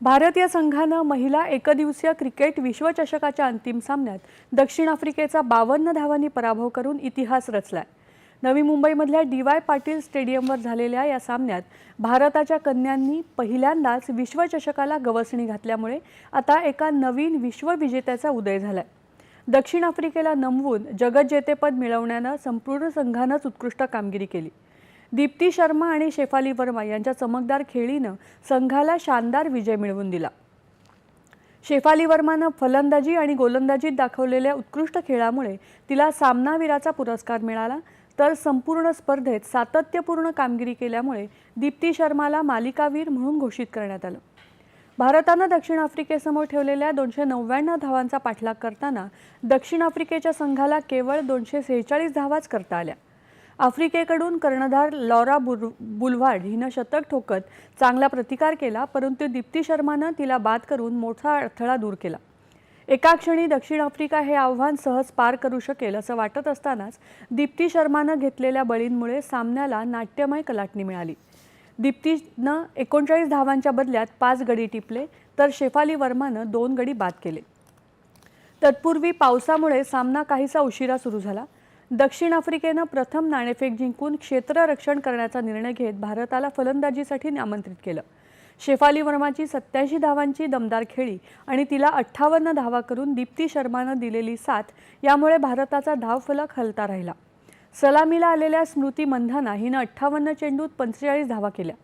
भारतीय संघानं महिला एकदिवसीय क्रिकेट विश्वचषकाच्या अंतिम सामन्यात दक्षिण आफ्रिकेचा बावन्न धावांनी पराभव करून इतिहास रचलाय. नवी मुंबईमधल्या डी वाय पाटील स्टेडियमवर झालेल्या या सामन्यात भारताच्या कन्यांनी पहिल्यांदाच विश्वचषकाला गवसणी घातल्यामुळे आता एका नवीन विश्वविजेत्याचा उदय झालाय. दक्षिण आफ्रिकेला नमवून जगज्जेतेपद मिळवण्यानं संपूर्ण संघानंच उत्कृष्ट कामगिरी केली. दीप्ती शर्मा आणि शेफाली वर्मा यांच्या चमकदार खेळीनं संघाला शानदार विजय मिळवून दिला. शेफाली वर्मानं फलंदाजी आणि गोलंदाजीत दाखवलेल्या उत्कृष्ट खेळामुळे तिला सामनावीराचा पुरस्कार मिळाला तर संपूर्ण स्पर्धेत सातत्यपूर्ण कामगिरी केल्यामुळे दीप्ती शर्माला मालिकावीर म्हणून घोषित करण्यात आलं. भारतानं दक्षिण आफ्रिकेसमोर ठेवलेल्या दोनशे नव्याण्णव धावांचा पाठलाग करताना दक्षिण आफ्रिकेच्या संघाला केवळ दोनशे सेहेचाळीस धावाच करता आल्या. आफ्रिकेकडून कर्णधार लॉरा बुर बुलवाड हिनं शतक ठोकत चांगला प्रतिकार केला परंतु दीप्ती शर्मानं तिला बाद करून मोठा अडथळा दूर केला. एका क्षणी दक्षिण आफ्रिका हे आव्हान सहज पार करू शकेल असं वाटत असतानाच दीप्ती शर्मानं घेतलेल्या बळींमुळे सामन्याला नाट्यमय कलाटणी मिळाली. दीप्तीनं एकोणचाळीस धावांच्या बदल्यात पाच गडी टिपले तर शेफाली वर्मानं दोन गडी बाद केले. तत्पूर्वी पावसामुळे सामना काहीसा उशिरा सुरू झाला. दक्षिण आफ्रिकेनं प्रथम नाणेफेक जिंकून क्षेत्ररक्षण करण्याचा निर्णय घेत भारताला फलंदाजीसाठी आमंत्रित केलं. शेफाली वर्माची सत्याऐंशी धावांची दमदार खेळी आणि तिला अठ्ठावन्न धावा करून दीप्ती शर्मानं दिलेली साथ यामुळे भारताचा धावफलक हलता राहिला. सलामीला आलेल्या स्मृती मंधाना हिनं अठ्ठावन्न चेंडूत पंचेचाळीस धावा केल्या.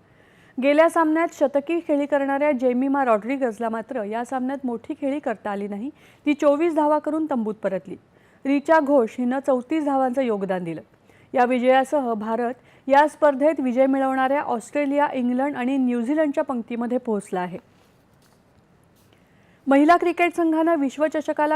गेल्या सामन्यात शतकी खेळी करणाऱ्या जेमिमा रॉड्रिगजला मात्र या सामन्यात मोठी खेळी करता आली नाही. ती चोवीस धावा करून तंबूत परतली. रिचा घोष हिनं चौतीस धावांचं योगदान दिलं. या विजयासह भारत या स्पर्धेत विजय मिळवणाऱ्या ऑस्ट्रेलिया इंग्लंड आणि न्यूझीलंडच्या पंक्तीमध्ये पोहोचला आहे. महिला क्रिकेट संघानं विश्वचषकाला